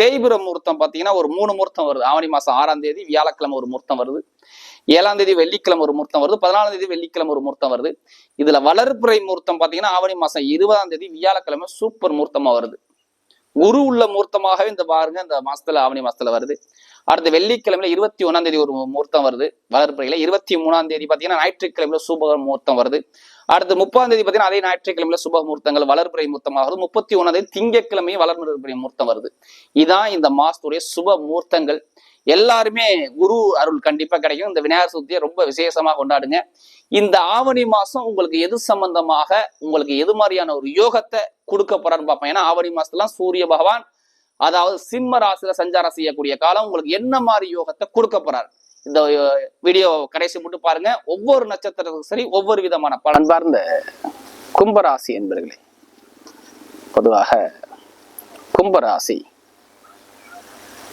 தேய்பிர முகூர்த்தம் பார்த்தீங்கன்னா ஒரு மூணு முகூர்த்தம் வருது. ஆவணி மாதம் ஆறாம் தேதி வியாழக்கிழமை ஒரு முகூர்த்தம் வருது. ஏழாம் தேதி வெள்ளிக்கிழமை ஒரு முகூர்த்தம் வருது. பதினாலாம் தேதி வெள்ளிக்கிழமை ஒரு முகூர்த்தம் வருது. இதுல வளர்ப்புறை முகூர்த்தம் பார்த்தீங்கன்னா ஆவணி மாசம் இருபதாம் தேதி வியாழக்கிழமை சூப்பர் முகூர்த்தமா வருது. குரு உள்ள முகூர்த்தமாகவே இந்த பாருங்க இந்த மாசத்துல ஆவணி மாசத்துல வருது. அடுத்து வெள்ளிக்கிழமையில இருபத்தி ஒண்ணாம் தேதி ஒரு முகூர்த்தம் வருது. வளர்ப்புறையில இருபத்தி மூணாம் தேதி பாத்தீங்கன்னா ஞாயிற்றுக்கிழமையில சுப முகூர்த்தம் வருது. அடுத்து முப்பதாம் தேதி பாத்தீங்கன்னா அதே ஞாயிற்றுக்கிழமையில சுப முகூர்த்தங்கள் வளர்ப்புறை முகூர்த்தமாக முப்பத்தி ஒன்னாம் தேதி திங்கக்கிழமையும் வளர்ப்புறை முகூர்த்தம் வருது. இதான் இந்த மாசத்துடைய சுப முகூர்த்தங்கள் எல்லாருமே குரு அருள் கண்டிப்பா கிடைக்கும். இந்த விநாயகர் சதுர்த்தியை ரொம்ப விசேஷமா கொண்டாடுங்க. இந்த ஆவணி மாசம் உங்களுக்கு எது சம்பந்தமாக உங்களுக்கு எது மாதிரியான ஒரு யோகத்தை கொடுக்க போறான்னு பார்ப்பேன் ஏன்னா ஆவணி மாசத்துலாம் சூரிய பகவான் அதாவது சிம்ம ராசியில சஞ்சாரம் செய்யக்கூடிய காலம் உங்களுக்கு என்ன மாதிரி யோகத்தை கொடுக்க போறாரு? இந்த வீடியோ கடைசி மட்டும் பாருங்க. ஒவ்வொரு நட்சத்திரத்துக்கும் சரி ஒவ்வொரு விதமான பலன் பார்ந்த கும்பராசி என்பர்களே. பொதுவாக கும்பராசி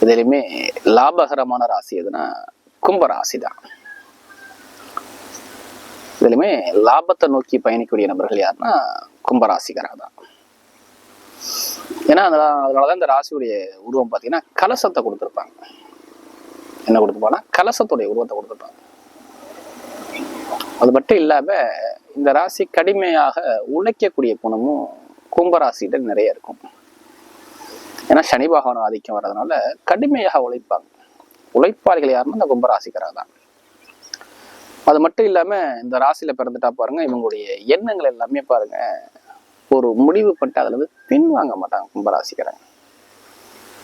இதுலையுமே லாபகரமான ராசி எதுனா கும்பராசி தான். இதுலையுமே லாபத்தை நோக்கி பயணிக்கக்கூடிய நபர்கள் யாருன்னா கும்பராசிகராக தான். ஏன்னா அதனால- அதனாலதான் இந்த ராசியுடைய உருவம் பார்த்தீங்கன்னா கலசத்தை கொடுத்துருப்பாங்க. என்ன கொடுத்துருப்பாங்கன்னா கலசத்துடைய உருவத்தை கொடுத்துருப்பாங்க. அது மட்டும் இல்லாம இந்த ராசி கடுமையாக உழைக்கக்கூடிய குணமும் கும்பராசிகிட்ட நிறைய இருக்கும். ஏன்னா சனி பகவான் ஆதிக்கம் வர்றதுனால கடுமையாக உழைப்பாங்க. உழைப்பாளிகள் யாருன்னா இந்த கும்பராசிக்காரர் தான் அது மட்டும் இல்லாம இந்த ராசியில பிறந்துட்டா பாருங்க இவங்களுடைய எண்ணங்கள் எல்லாமே பாருங்க ஒரு முடிவு பண்ணிட்டு அதுல இருந்து பின் வாங்க மாட்டாங்க கும்பராசிக்காரங்க.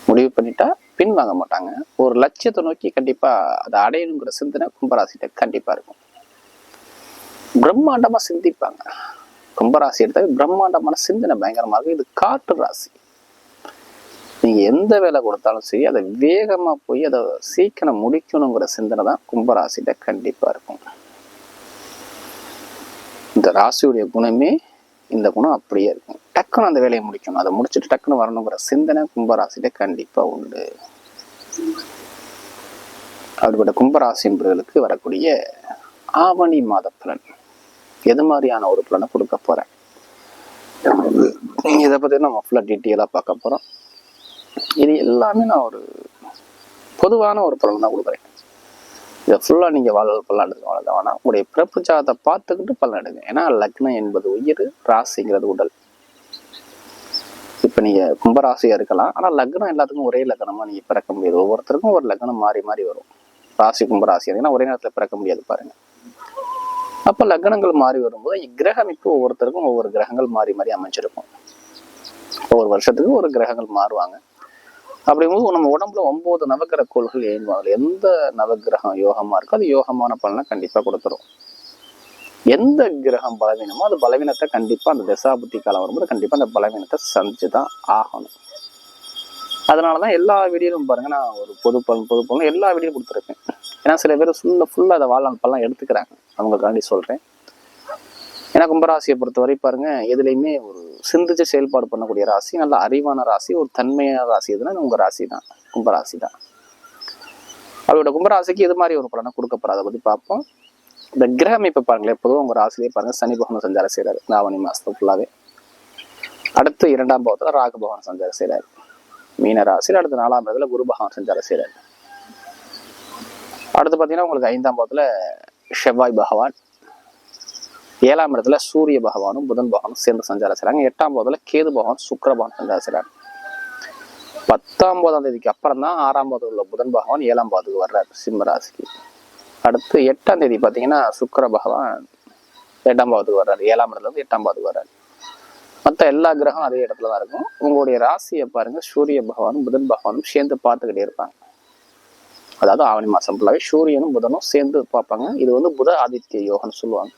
முடிவு பண்ணிட்டா பின் வாங்க மாட்டாங்க. ஒரு லட்சியத்தை நோக்கி கண்டிப்பா அதை அடையணுங்கிற சிந்தனை கும்பராசிகிட்ட கண்டிப்பா இருக்கும். பிரம்மாண்டமா சிந்திப்பாங்க. கும்பராசி எடுத்தாவே பிரம்மாண்டமான சிந்தனை பயங்கரமாக இருக்கும். இது காற்று ராசி. நீங்க எந்த வேலை கொடுத்தாலும் சரி அதை வேகமா போய் அதை சீக்கிரம் முடிக்கணுங்கிற சிந்தனை தான் கும்பராசிட்ட கண்டிப்பா இருக்கும். இந்த ராசியுடைய குணமே இந்த குணம் அப்படியே இருக்கும். டக்குன்னு அந்த வேலையை முடிக்கணும். அதை முடிச்சுட்டு டக்குன்னு வரணுங்கிற சிந்தனை கும்பராசிட்ட கண்டிப்பா உண்டு. அப்படிப்பட்ட கும்பராசி என்பவர்களுக்கு வரக்கூடிய ஆவணி மாத பலன். எது மாதிரியான ஒரு பலனை கொடுக்க போறேன்? இதை பத்தி நம்ம ஃபுல்லா டீட்டெயிலாக பார்க்க போறோம். இது எல்லாமே நான் ஒரு பொதுவான ஒரு பலன் தான் கொடுக்குறேன். இதை ஃபுல்லாக நீங்கள் வாழ பலன் எடுத்து அவ்வளோதான் வேணாம். உங்களுடைய பிறப்பு ஜாதத்தை பார்த்துக்கிட்டு பலன் எடுங்க. ஏன்னா லக்னம் என்பது உயிர் ராசிங்கிறது உடல். இப்போ நீங்கள் கும்பராசியாக இருக்கலாம். ஆனால் லக்னம் எல்லாத்துக்கும் ஒரே லக்னமாக நீங்கள் பிறக்க முடியாது. ஒவ்வொருத்தருக்கும் ஒரு லக்னம் மாறி மாறி வரும். ராசி கும்பராசி ஏன்னா ஒரே நேரத்தில் பிறக்க முடியாது பாருங்கள் அப்போ லக்னங்கள் மாறி வரும்போது கிரக அமைப்பு ஒவ்வொருத்தருக்கும் ஒவ்வொரு கிரகங்கள் மாறி மாறி அமைஞ்சிருக்கும். ஒவ்வொரு வருஷத்துக்கு ஒரு கிரகங்கள் மாறுவாங்க. அப்படிங்கும்போது நம்ம உடம்புல ஒன்பது நவகிரக கோள்கள் இயங்குவாங்க அதில் எந்த நவகிரகம் யோகமாக இருக்கோ அது யோகமான பலனை கண்டிப்பாக கொடுத்துரும். எந்த கிரகம் பலவீனமோ அது பலவீனத்தை கண்டிப்பாக அந்த தசாபுத்தி காலம் வரும்போது கண்டிப்பாக அந்த பலவீனத்தை சந்திச்சுதான் ஆகணும். அதனாலதான் எல்லா வீடியோலும் பாருங்க நான் ஒரு பொது பலன் பொது பலன் எல்லா வீடியோ கொடுத்துருக்கேன். ஏன்னா சில பேர் ஃபுல்லாக ஃபுல்லா அதை வாழ்நாள் எடுத்துக்கிறாங்க. அவங்களுக்காண்டி சொல்றேன். ஏன்னா கும்பராசியை பொறுத்தவரை பாருங்க எதுலையுமே ஒரு சிந்திச்சு செயல்பாடு பண்ணக்கூடிய ராசி நல்ல அறிவான ராசி ஒரு தன்மையான ராசி எதுனா உங்கள் ராசி தான். கும்பராசி தான். அவரோட கும்பராசிக்கு இது மாதிரி ஒரு பலனை கொடுக்கப்படாத பற்றி பார்ப்போம். இந்த கிரக அமைப்பை பாருங்களேன். எப்போதும் உங்கள் ராசிலேயே பாருங்கள் சனி பகவான் சஞ்சாரம் செய்கிறார் நாவணி மாசத்து ஃபுல்லாகவே அடுத்து இரண்டாம் பாவத்தில் ராகு பகவான் சஞ்சாரம் செய்கிறார் மீன ராசியில் அடுத்து நாலாம் பாவத்துல குரு பகவான் சஞ்சாரம் செய்யறாரு அடுத்து பார்த்தீங்கன்னா உங்களுக்கு ஐந்தாம் பாவத்தில் செவ்வாய் பகவான் ஏழாம் இடத்துல சூரிய பகவானும் புதன் பகவானும் சேர்ந்து சஞ்சாரம் செய்கிறாங்க எட்டாம் போதுல கேது பகவான் சுக்கர பகவான் சஞ்சாரம் செய்கிறாங்க பத்தாம் போதாம் தேதிக்கு அப்புறம் தான் ஆறாம் பாதம் உள்ள புதன் பகவான் ஏழாம் பாதுக்கு வர்றாரு சிம்மராசிக்கு அடுத்து எட்டாம் தேதி பார்த்தீங்கன்னா சுக்கிர பகவான் எட்டாம் பாவத்துக்கு வர்றாரு. ஏழாம் இடத்துல இருந்து எட்டாம் பாவத்துக்கு வர்றாரு. மற்ற எல்லா கிரகம் அதே இடத்துல தான் இருக்கும். உங்களுடைய ராசியை பாருங்க சூரிய பகவானும் புதன் பகவானும் சேர்ந்து பார்த்துக்கிட்டே இருப்பாங்க. அதாவது ஆவணி மாசம் ஃபுல்லாகவே சூரியனும் புதனும் சேர்ந்து பார்ப்பாங்க. இது வந்து புத ஆதித்ய யோகம்னு சொல்லுவாங்க.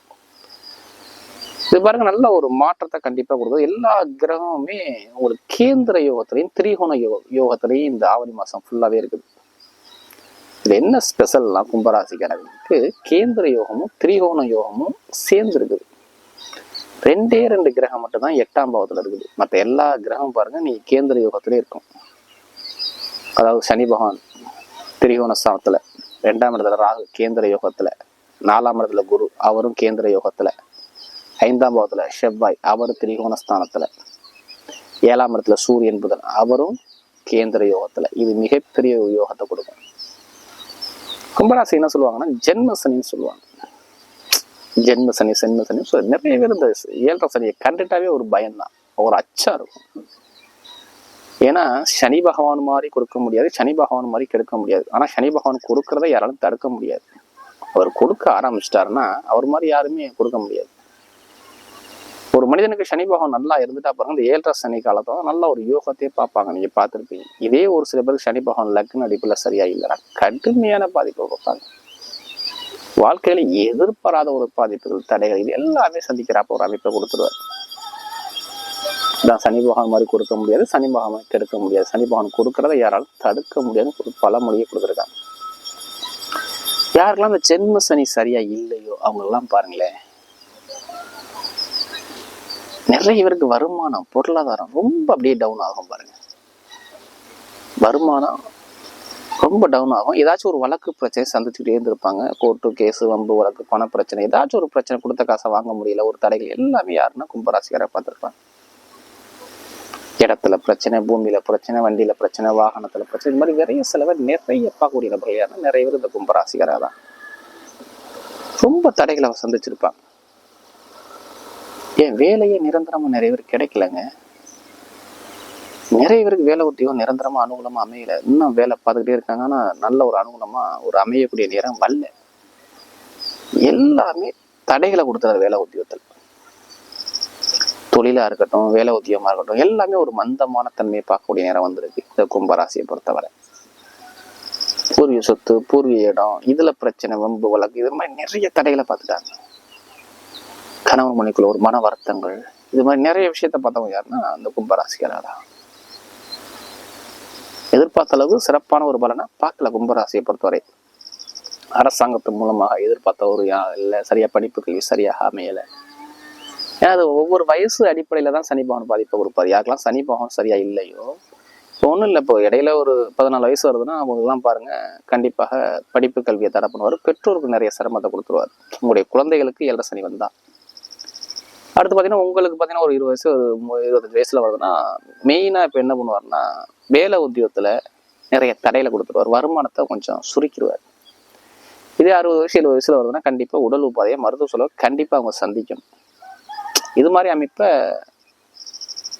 இது பாருங்க நல்ல ஒரு மாற்றத்தை கண்டிப்பா கொடுக்குது. எல்லா கிரகமுமே உங்களுக்கு கேந்திர யோகத்திலையும் திரிகோண யோ யோகத்திலையும் இந்த ஆவணி மாசம் ஃபுல்லாவே இருக்குது. இது என்ன ஸ்பெஷல்னா கும்பராசிக்காரர்களுக்கு கேந்திர யோகமும் திரிகோண யோகமும் சேர்ந்து இருக்குது ரெண்டே ரெண்டு கிரகம் மட்டும் தான் எட்டாம் பாவத்துல இருக்குது. மற்ற எல்லா கிரகமும் பாருங்க நீ கேந்திர யோகத்திலே இருக்கும். அதாவது சனி பகவான் திரிகோண ஸ்தானத்துல ரெண்டாம் இடத்துல ராகு கேந்திர யோகத்துல நாலாம் இடத்துல குரு அவரும் கேந்திர யோகத்துல. ஐந்தாம் பாவத்தில் செவ்வாய் அவர் திரிகோணஸ்தானத்தில். ஏழாம் இடத்துல சூரியன் புதன் அவரும் கேந்திர யோகத்தில். இது மிகப்பெரிய யோகத்தை கொடுக்கும். கும்பராசி என்ன சொல்லுவாங்கன்னா ஜென்ம சனின்னு சொல்லுவாங்க. ஜென்ம சனி சென்ம சனி ஸோ நிறைய பேர் இந்த ஏழரை சனியை கண்டுட்டாவே ஒரு பயம்தான். ஒரு அச்சா இருக்கும். ஏன்னா சனி பகவான் மாதிரி கொடுக்க முடியாது சனி பகவான் மாதிரி கெடுக்க முடியாது. ஆனால் சனி பகவான் கொடுக்கறத யாராலும் தடுக்க முடியாது. அவர் கொடுக்க ஆரம்பிச்சிட்டாருன்னா அவர் மாதிரி யாருமே கொடுக்க முடியாது. ஒரு மனிதனுக்கு சனி பாகம் நல்லா இருந்துட்டா பாருங்க இந்த ஏழரை சனி காலத்துல நல்ல ஒரு யோகத்தையே பார்ப்பாங்க. நீங்க பார்த்துருப்பீங்க. இதே ஒரு சில பேருக்கு சனி பாகம் லக்ன அடிப்புல சரியா இல்லைன்னா கடுமையான பாதிப்பை கொடுப்பாங்க. வாழ்க்கையில எதிர்பாராத ஒரு பாதிப்புகள் தடைகள் இது எல்லாமே சந்திக்கிறப்ப ஒரு அமைப்பை கொடுத்துருவார். தான் சனி பகவான் மாதிரி கொடுக்க முடியாது சனி பகவான் கெடுக்க முடியாது. சனி பகவான் கொடுக்கறத யாராலும் தடுக்க முடியாதுன்னு ஒரு பல மொழியை கொடுத்துருக்காங்க. யாருக்கெல்லாம் அந்த ஜென்ம சனி சரியா இல்லையோ அவங்க எல்லாம் பாருங்களேன். நிறைய பேருக்கு வருமானம் பொருளாதாரம் ரொம்ப அப்படியே டவுன் ஆகும் பாருங்க. வருமானம் ரொம்ப டவுன் ஆகும். ஏதாச்சும் ஒரு வழக்கு பிரச்சனை சந்திச்சுக்கிட்டே இருந்திருப்பாங்க. கோர்ட்டு கேஸு வம்பு வழக்கு பண பிரச்சனை ஏதாச்சும் ஒரு பிரச்சனை கொடுத்த காசை வாங்க முடியல. ஒரு தடைகள் எல்லாமே யாருன்னா கும்பராசிக்காரை பார்த்துருப்பாங்க. இடத்துல பிரச்சனை பூமியில பிரச்சனை வண்டியில பிரச்சனை வாகனத்துல பிரச்சனை இது மாதிரி நிறைய சில பேர் நிறைய பார்க்கக்கூடிய நபர்கள் யாருன்னா நிறைய பேர் இந்த கும்பராசிக்காரா தான் ரொம்ப தடைகளை சந்திச்சிருப்பாங்க. ஏன் வேலையே நிரந்தரமா நிறைய பேர் கிடைக்கலங்க. நிறைய பேருக்கு வேலை உத்தியோகம் நிரந்தரமா அனுகூலமா அமையல. இன்னும் வேலை பார்த்துக்கிட்டே இருக்காங்க. ஆனால் நல்ல ஒரு அனுகூலமா ஒரு அமையக்கூடிய நேரம் வரல. எல்லாமே தடைகளை கொடுத்துறாரு வேலை உத்தியோகத்தில். தொழிலா இருக்கட்டும் வேலை உத்தியோகமாக இருக்கட்டும் எல்லாமே ஒரு மந்தமான தன்மையை பார்க்கக்கூடிய நேரம் வந்திருக்கு இந்த கும்பராசியை பொறுத்தவரை. பூர்வீக சொத்து பூர்வீக இடம் இதுல பிரச்சனை வம்பு வழக்கு இது மாதிரி நிறைய தடைகளை பார்த்துட்டாங்க. கணவன் மணிக்குள்ள ஒரு மன வருத்தங்கள். இது மாதிரி நிறைய விஷயத்த பார்த்தவங்க யாருன்னா அந்த கும்பராசிக்காரர் தான். எதிர்பார்த்த அளவு சிறப்பான ஒரு பலனை பார்க்கல கும்பராசியை பொறுத்தவரை. அரசாங்கத்து மூலமாக எதிர்பார்த்த ஒரு இல்லை இல்ல சரியா படிப்புகள் சரியாக அமையலை. ஏன்னா அது ஒவ்வொரு வயசு அடிப்படையில் தான் சனி பாதிப்பை கொடுப்பாரு. யாருக்கெல்லாம் சனி பகவான் சரியா இல்லையோ இப்போ ஒன்றும் இல்லை இப்போ இடையில ஒரு பதினாலு வயசு வருதுன்னா அவங்களுக்குலாம் பாருங்க கண்டிப்பாக படிப்பு கல்வியை தர பண்ணுவார். பெற்றோருக்கு நிறைய சிரமத்தை கொடுத்துருவார். உங்களுடைய குழந்தைகளுக்கு ஏழரை சனி வந்தான் அடுத்து பார்த்தீங்கன்னா உங்களுக்கு பார்த்தீங்கன்னா ஒரு இருபது வயசு ஒரு இருபத்தஞ்சு வயசில் வருதுன்னா மெயினாக இப்போ என்ன பண்ணுவாருன்னா வேலை உத்தியோகத்தில் நிறைய தடையில கொடுத்துருவார். வருமானத்தை கொஞ்சம் சுருக்கிடுவார் இதே அறுபது வயசு எழுபது வயசுல வருதுன்னா கண்டிப்பா உடல் உபாதையை மருத்துவ செலவு கண்டிப்பா அவங்க சந்திக்கணும். இது மாதிரி அமைப்பை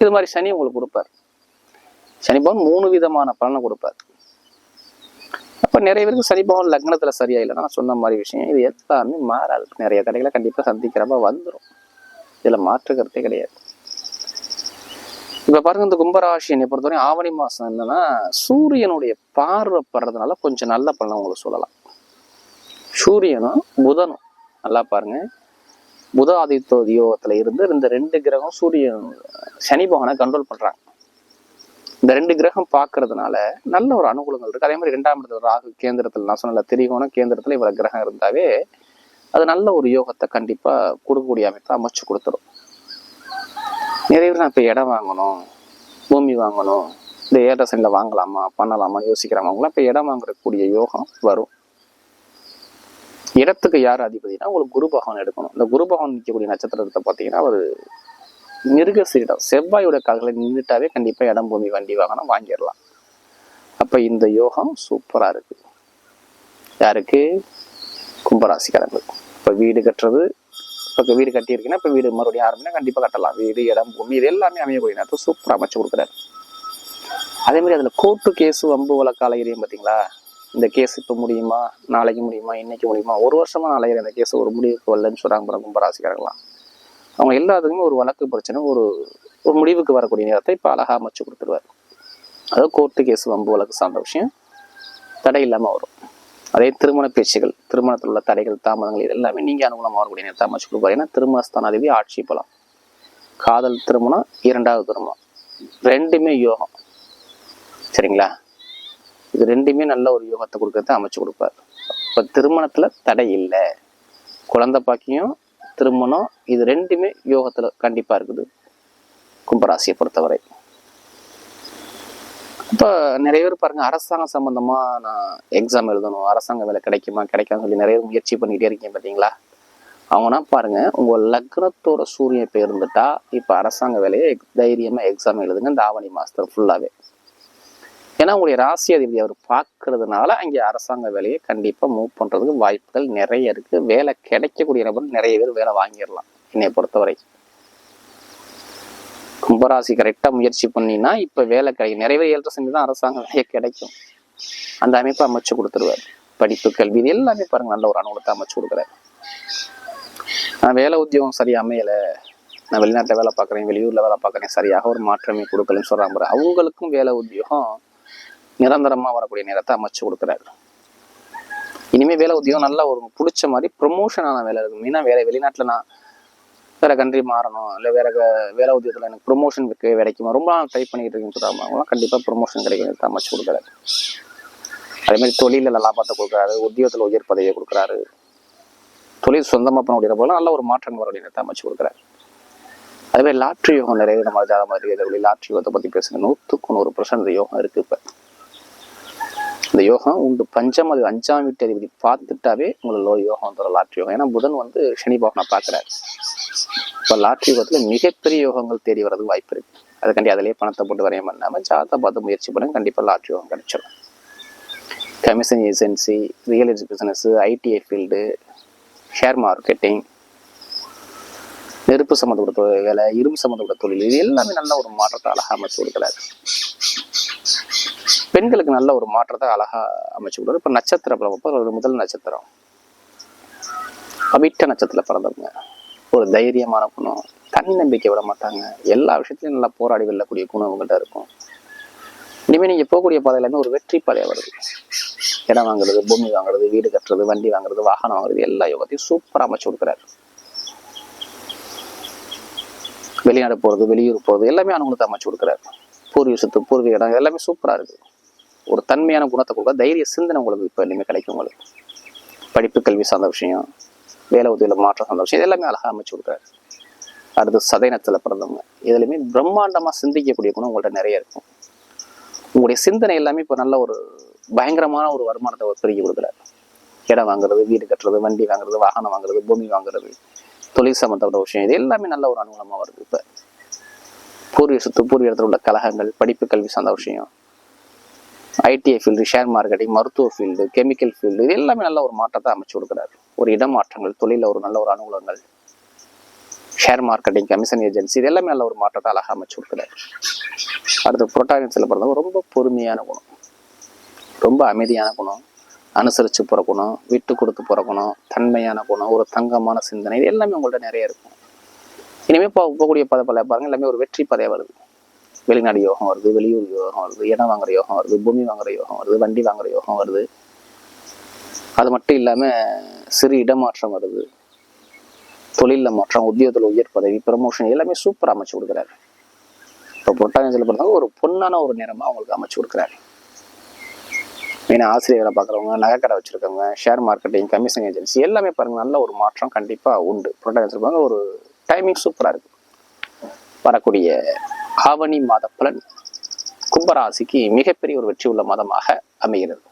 இது மாதிரி சனி உங்களுக்கு கொடுப்பார். சனி பகவான் மூணு விதமான பலனை கொடுப்பார். அப்ப நிறைய பேருக்கு சனி லக்னத்தில் லக்னத்துல சரியா இல்லைன்னா சொன்ன மாதிரி விஷயம் இது எல்லாமே மாறாது. நிறைய தடைகளை கண்டிப்பா சந்திக்கிறப்ப வந்துடும் இதில் மாற்று கருத்தே கிடையாது. இப்போ பாருங்க இந்த கும்பராசி என்னை பொறுத்தவரை ஆவணி மாதம் என்னன்னா சூரியனுடைய பார்வை படுறதுனால கொஞ்சம் நல்ல பலன் உங்களுக்கு சொல்லலாம். சூரியனும் புதனும் நல்லா பாருங்க. புத ஆதித்ய யோகத்தில் இருந்து இந்த ரெண்டு கிரகம் சூரியன் சனி பகவானை கண்ட்ரோல் பண்ணுறாங்க இந்த ரெண்டு கிரகம் பார்க்கறதுனால நல்ல ஒரு அனுகூலங்கள் இருக்குது அதே மாதிரி ரெண்டாம் இடத்துல ராகு கேந்திரத்தில் நான் சொன்ன திரிகோணம் கேந்திரத்தில் இவ்வளோ கிரகம் இருந்தாவே அது நல்ல ஒரு யோகத்தை கண்டிப்பா கொடுக்கக்கூடிய அமைப்பை அமைச்சு கொடுத்துரும். நிறைய பேர் நான் இப்ப இடம் வாங்கணும் பூமி வாங்கணும் இந்த ஏழரை சனில வாங்கலாமா பண்ணலாமான்னு யோசிக்கிறவங்களாம் இப்ப இடம் வாங்கக்கூடிய யோகம் வரும். இடத்துக்கு யார் அதிபதினா உங்களுக்கு குரு பகவான் எடுக்கணும். இந்த குரு பகவான் நிற்கக்கூடிய நட்சத்திரத்தை பார்த்தீங்கன்னா ஒரு மிருகசீடம் செவ்வாயோட கால்களை நின்றுட்டாவே கண்டிப்பா இடம் பூமி வண்டி வாகனம் வாங்கிடலாம். அப்ப இந்த யோகம் சூப்பரா இருக்கு. யாருக்கு? கும்பராசிக்காரங்களுக்கு இப்போ வீடு கட்டுறது இப்போ வீடு கட்டியிருக்கீங்கன்னா இப்போ வீடு மறுபடியும் ஆரம்பினா கண்டிப்பாக கட்டலாம். வீடு இடம் பூமி இது எல்லாமே அமையக்கூடிய நேரத்தை சூப்பராக அமைச்சு கொடுக்குறாரு. அதே மாதிரி அதில் கோர்ட்டு கேஸு வம்பு வழக்கு அலையிறையும் பார்த்தீங்களா இந்த கேஸ் இப்போ முடியுமா? நாளைக்கு முடியுமா? இன்னைக்கு முடியுமா? ஒரு வருஷமாக அலையிற இந்த கேஸ் ஒரு முடிவுக்கு வரலன்னு சொல்கிறாங்க பாருங்க கும்பராசிக்காரங்களாம் அவங்க எல்லாத்துக்குமே ஒரு வழக்கு பிரச்சனை ஒரு ஒரு முடிவுக்கு வரக்கூடிய நேரத்தை இப்போ அழகாக அமைச்சு கொடுத்துருவார். அதாவது கோர்ட்டு கேஸ் வம்பு வழக்கு சார்ந்த விஷயம் தடை இல்லாமல் வரும். அதே திருமண பேச்சுகள் திருமணத்தில் உள்ள தடைகள் தாமதங்கள் இது எல்லாமே நீங்கள் அனுகூலமாக வரக்கூடிய நேரத்தை அமைச்சு கொடுப்பாரு ஏன்னா திருமணஸ்தானாதிபதி ஆட்சி பலம். காதல் திருமணம் இரண்டாவது திருமணம். ரெண்டுமே யோகம். சரிங்களா? இது ரெண்டுமே நல்ல ஒரு யோகத்தை கொடுக்கறத அமைச்சு கொடுப்பார். இப்போ திருமணத்தில் தடை இல்லை. குழந்தை பாக்கியம் திருமணம் இது ரெண்டுமே யோகத்தில் கண்டிப்பாக இருக்குது. கும்பராசியை பொறுத்தவரை. இப்போ நிறைய பேர் பாருங்க அரசாங்கம் சம்பந்தமா நான் எக்ஸாம் எழுதணும் அரசாங்க வேலை கிடைக்குமா கிடைக்காதுன்னு சொல்லி நிறைய பேர் முயற்சி பண்ணிக்கிட்டே இருக்கீங்க பார்த்தீங்களா அவங்கன்னா பாருங்க உங்கள் லக்னத்தோட சூரியன் இப்போ இருந்துட்டா இப்போ அரசாங்க வேலையை தைரியமாக எக்ஸாம் எழுதுங்க இந்த ஆவணி மாதத்தில் ஃபுல்லாகவே ஏன்னா உங்களுடைய ராசி அதிபதி அவர் பார்க்கறதுனால அங்கே அரசாங்க வேலையை கண்டிப்பாக மூவ் பண்ணுறதுக்கு வாய்ப்புகள் நிறைய இருக்குது வேலை கிடைக்கக்கூடிய நபர் நிறைய பேர் வேலை வாங்கிடலாம் என்னை பொறுத்தவரை. கும்பராசி கரெக்டா முயற்சி பண்ணினா இப்போ வேலை கிடைக்கும். நிறைய பேர் ஏழரை செஞ்சு தான் அரசாங்க வேலை கிடைக்கும். அந்த அமைப்பை அமைச்சு கொடுத்துருவாரு. படிப்பு கல்வி இது எல்லாமே பாருங்க நல்ல ஒரு அனுகூலத்தை அமைச்சு கொடுக்குறாரு. நான் வேலை உத்தியோகம் சரியாக அமையலை. நான் வெளிநாட்டுல வேலை பார்க்குறேன் வெளியூர்ல வேலை பார்க்குறேன் சரியாக ஒரு மாற்றமே கொடுக்கலன்னு சொல்கிறாங்க பாரு. அவங்களுக்கும் வேலை உத்தியோகம் நிரந்தரமா வரக்கூடிய நேரத்தை அமைச்சு கொடுக்குறாரு. இனிமேல் வேலை உத்தியோகம் நல்லா ஒரு பிடிச்ச மாதிரி ப்ரொமோஷனான வேலை இருக்கும். மெயினாக வேலை வெளிநாட்டுல நான் வேற கண்ட்ரி மாறணும் இல்லை வேற வேலை உத்தியோகத்தில் எனக்கு ப்ரொமோஷன் கிடைக்குமா ரொம்ப நாள் ட்ரை பண்ணிட்டு இருக்கேன்னு சொல்றாங்க அவங்களாம் கண்டிப்பாக ப்ரொமோஷன் கிடைக்கும். அமைச்சு கொடுக்குறாரு அதே மாதிரி தொழிலில் லாபத்தை கொடுக்குறாரு. உத்தியோகத்தில் உயர் பதவியை கொடுக்குறாரு. தொழில் சொந்தமாக பண்ண போல நல்ல ஒரு மாற்றங்கள் வரக்கூடிய நேரத்தை அமைச்சு கொடுக்குறாரு. அதே மாதிரி லாட்ரி யோகம் நிறைய நம்ம ஜாத மாதிரி லாட்ரி யோகத்தை பற்றி பேசுங்க. நூற்றுக்கு நூறு பர்சன்ட் யோகம் இருக்கு இப்போ. இந்த யோகம் உண்டு பஞ்சம் அது அஞ்சாம் வீட்டு அதிபதி பார்த்துட்டாவே உங்களுக்கு லோ யோகம் தர லாட்ரி யோகம். ஏன்னா புதன் வந்து சனி பகவானை பார்க்குறாரு. இப்போ லாட்ரி யோகத்துல மிகப்பெரிய யோகங்கள் தேடி வரதுக்கு வாய்ப்பு இருக்கு. அதுக்காண்டி அதிலேயே பணத்தை போட்டு வரையும் பண்ணாமல் ஜாதா பார்த்து முயற்சி பண்ணுங்க கண்டிப்பா லாட்ரி யோகம் கிடைச்சிடும் commission agency real estate business ITI field share marketing நெருப்பு சம்மந்தப்பட்ட தொழில் வேலை இரும்பு சம்மந்தப்பட்ட தொழில் இது எல்லாமே நல்ல ஒரு மாற்றத்தை அழகா அமைச்சு கொடுக்குறாரு. பெண்களுக்கு நல்ல ஒரு மாற்றத்தை அழகா அமைச்சு கொடுக்குறாரு இப்போ நட்சத்திர பிறப்பு ஒரு முதல் நட்சத்திரம். அவிட்ட நட்சத்திரத்துல பிறந்தவங்க. ஒரு தைரியமான குணம். தன்னம்பிக்கை விட மாட்டாங்க. எல்லா விஷயத்துலையும் நல்லா போராடி வெல்லக்கூடிய குணம் அவங்கள்ட்ட இருக்கும். இனிமேல் நீங்கள் போகக்கூடிய பாதை எல்லாமே ஒரு வெற்றி பாதையாக வருது. இடம் வாங்குறது பூமி வாங்குறது வீடு கட்டுறது வண்டி வாங்குறது வாகனம் வாங்குறது எல்லா யோகத்தையும் சூப்பராக அமைச்சு கொடுக்குறாரு. வெளிநாடு போகிறது வெளியூர் போகிறது எல்லாமே அனுகூலத்தை அமைச்சு கொடுக்குறாரு. பூர்வீசத்து பூர்வீக இடம் எல்லாமே சூப்பராக இருக்குது ஒரு தன்மையான குணத்தை கொடுக்க தைரிய சிந்தனை உங்களுக்கு இப்போ இனிமேல் கிடைக்கும் உங்களுக்கு. படிப்பு கல்வி சார்ந்த விஷயம் வேலை உதவியில மாற்றம் சார்ந்த விஷயம் இது எல்லாமே அழகாக அமைச்சு கொடுக்குறாரு. அடுத்து சதயனத்தில் பிறந்தவங்க. இதுலையுமே பிரம்மாண்டமாக சிந்திக்கக்கூடிய குணம் உங்கள்கிட்ட நிறைய இருக்கும். உங்களுடைய சிந்தனை எல்லாமே இப்போ நல்ல ஒரு பயங்கரமான ஒரு வருமானத்தை ஒரு பெருக்கி கொடுக்குறாரு. இடம் வாங்குறது வீடு கட்டுறது வண்டி வாங்குறது வாகனம் வாங்குறது பூமி வாங்குறது தொழில் சம்மந்தப்பட்ட விஷயம் இது எல்லாமே நல்ல ஒரு அனுகூலமாக வருது இப்போ. பூர்வீக சொத்து பூர்வீகத்தில் உள்ள கலகங்கள் படிப்பு கல்வி சார்ந்த விஷயம் ஐடிஐ ஃபீல்டு ஷேர் மார்க்கெட்டிங் மருத்துவ ஃபீல்டு கெமிக்கல் ஃபீல்டு இது எல்லாமே நல்ல ஒரு மாற்றத்தை அமைச்சு கொடுக்குறாரு. ஒரு இடமாற்றங்கள் தொழிலில் ஒரு நல்ல ஒரு அனுகூலங்கள் ஷேர் மார்க்கெட்டிங் கமிஷன் ஏஜென்சி இது எல்லாமே நல்ல ஒரு மாற்றத்தை அழகாக அமைச்சு கொடுக்குறாரு. அடுத்து புரோட்டானிஸில் பிறந்தவங்க ரொம்ப பொறுமையான குணம். ரொம்ப அமைதியான குணம் அனுசரித்து பிறக்கணும் குணம் விட்டு கொடுத்து பிறக்கணும் குணம் தன்மையான குணம் ஒரு தங்கமான சிந்தனை இது எல்லாமே உங்கள்ட்ட நிறைய இருக்கும். இனிமேல் போ போகக்கூடிய பத பல பாருங்க எல்லாமே ஒரு வெற்றி பதையாக வருது. வெளிநாடு யோகம் வருது வெளியூர் யோகம் வருது இடம் வாங்குற யோகம் வருது பூமி வாங்குற யோகம் வருது வண்டி வாங்குற யோகம் வருது. அது மட்டும் இல்லாமல் சிறு இடமாற்றம் வருது. தொழிலில் மாற்றம் உத்தியோகத்தில் உயர் பதவி ப்ரமோஷன் எல்லாமே சூப்பராக அமைச்சு கொடுக்குறாரு. இப்போ புரட்டாசியில் பிறந்தவங்க ஒரு பொன்னான ஒரு நேரமாக அவங்களுக்கு அமைச்சு கொடுக்குறாரு. மெயினாக வேலை பார்க்குறவங்க நகைக்கடை வச்சுருக்கவங்க ஷேர் மார்க்கெட்டிங் கமிஷன் ஏஜென்சி எல்லாமே பாருங்க நல்ல ஒரு மாற்றம் கண்டிப்பாக உண்டு. புரட்டாசியில் பிறந்தவங்க ஒரு டைமிங் சூப்பராக இருக்குது வரக்கூடிய ஆவணி மாத பலன் கும்பராசிக்கு மிகப்பெரிய ஒரு வெற்றி உள்ள மாதமாக அமைகிறது.